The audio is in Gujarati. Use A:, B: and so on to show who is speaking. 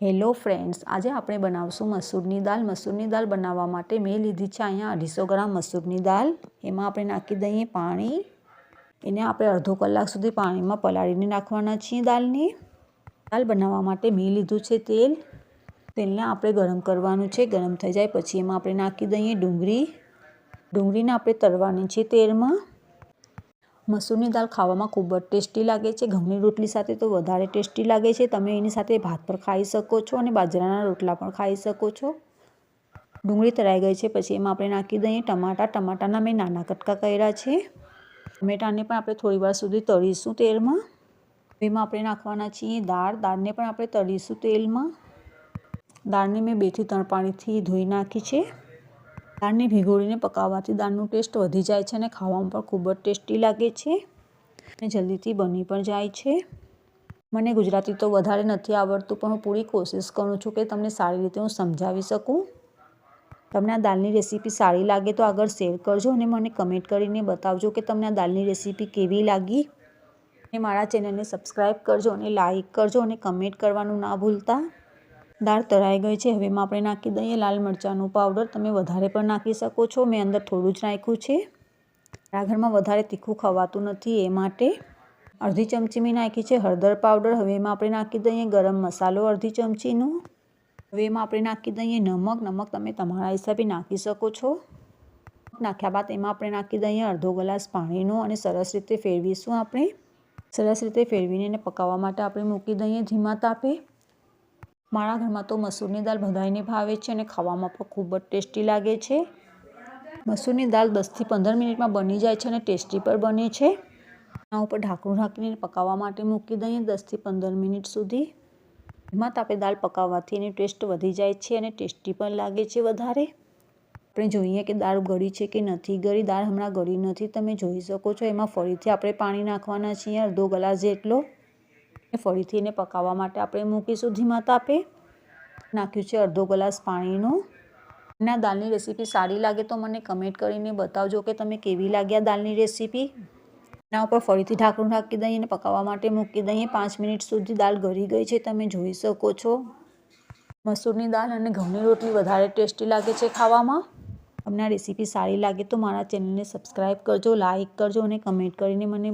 A: હેલો ફ્રેન્ડ્સ, આજે આપણે બનાવશું મસૂરની દાળ મસૂરની દાળ બનાવવા માટે મેં લીધી છે અહીંયા અઢીસો ગ્રામ મસૂરની દાળ એમાં આપણે નાખી દઈએ પાણી. એને આપણે અડધો કલાક સુધી પાણીમાં પલાળીને નાખવાના છીએ દાળને દાળ બનાવવા માટે મેં લીધું છે તેલ. તેલને આપણે ગરમ કરવાનું છે. ગરમ થઈ જાય પછી એમાં આપણે નાખી દઈએ ડુંગળી. ડુંગળીને આપણે તળવાની છે તેલમાં. મસૂરની દાળ ખાવામાં ખૂબ જ ટેસ્ટી લાગે છે. ઘઉંની રોટલી સાથે તો વધારે ટેસ્ટી લાગે છે. તમે એની સાથે ભાત પણ ખાઈ શકો છો અને બાજરાના રોટલા પણ ખાઈ શકો છો. ડુંગળી તળાઈ ગઈ છે. પછી એમાં આપણે નાખી દઈએ ટમાટા. ટમાટાના મેં નાના કટકા કર્યા છે. ટમેટાને પણ આપણે થોડી વાર સુધી તળીશું તેલમાં. એમાં આપણે નાખવાના છીએ દાળ. દાળને પણ આપણે તળીશું તેલમાં. દાળને મેં બેથી ત્રણ પાણીથી ધોઈ નાખી છે. દાળને ભીગોળીને પકાવવાથી દાળનું ટેસ્ટ વધી જાય છે અને ખાવામાં પણ ખૂબ જ ટેસ્ટી લાગે છે અને જલ્દીથી બની પણ જાય છે. મને ગુજરાતી તો વધારે નથી આવડતું, પણ હું પૂરી કોશિશ કરું છું કે તમને સારી રીતે હું સમજાવી શકું. તમને આ દાળની રેસીપી સારી લાગે તો આગળ શેર કરજો અને મને કમેન્ટ કરીને બતાવજો કે તમને આ દાળની રેસીપી કેવી લાગી. અને મારા ચેનલને સબસ્ક્રાઈબ કરજો અને લાઈક કરજો અને કમેન્ટ કરવાનું ના ભૂલતા. દાળ તળાઈ ગઈ છે. હવેમાં આપણે નાખી દઈએ લાલ મરચાંનું પાવડર તમે વધારે પણ નાખી શકો છો. મેં અંદર થોડું જ નાખ્યું છે. ઘરમાં વધારે તીખું ખવાતું નથી એ માટે અડધી ચમચી મેં નાખી છે હળદર પાવડર હવેમાં આપણે નાખી દઈએ ગરમ મસાલો અડધી ચમચીનું. હવે એમાં આપણે નાખી દઈએ નમક. નમક તમે તમારા હિસાબે નાખી શકો છો. નાખ્યા બાદ એમાં આપણે નાખી દઈએ અડધો ગ્લાસ પાણીનો અને સરસ રીતે ફેરવીશું આપણે. સરસ રીતે ફેરવીને એને પકાવવા માટે આપણે મૂકી દઈએ ધીમા તાપે. મારા ઘરમાં તો મસૂરની દાળ બધાને ભાવે છે અને ખાવામાં પણ ખૂબ જ ટેસ્ટી લાગે છે. મસૂરની દાળ દસથી પંદર મિનિટમાં બની જાય છે અને ટેસ્ટી પણ બને છે. એના ઉપર ઢાંકણું ઢાંકીને પકાવવા માટે મૂકી દઈએ દસથી પંદર મિનિટ સુધી. એમાં તાપે દાળ પકાવવાથી એની ટેસ્ટ વધી જાય છે અને ટેસ્ટી પણ લાગે છે વધારે. આપણે જોઈએ કે દાળ ગળી છે કે નથી ગળી, દાળ હમણાં ગળી નથી, તમે જોઈ શકો છો. એમાં ફરીથી આપણે પાણી નાખવાના છીએ, અડધો ગ્લાસ જેટલો. ફરીથી એને પકાવવા માટે આપણે મૂકીશું ધીમા તાપે નાખ્યું છે અડધો ગ્લાસ પાણીનું. અને આ દાળની રેસીપી સારી લાગે તો મને કમેન્ટ કરીને બતાવજો કે તમે કેવી લાગ્યા દાળની રેસીપી. એના ઉપર ફરીથી ઢાંકણું ઢાંકી દઈએ અને પકાવવા માટે મૂકી દઈએ. પાંચ મિનિટ સુધી દાળ ગળી ગઈ છે, તમે જોઈ શકો છો. મસૂરની દાળ અને ઘઉંની રોટલી વધારે ટેસ્ટી લાગે છે ખાવામાં. તમને આ રેસીપી સારી લાગે તો મારા ચેનલને સબસ્ક્રાઈબ કરજો લાઇક કરજો અને કમેન્ટ કરીને મને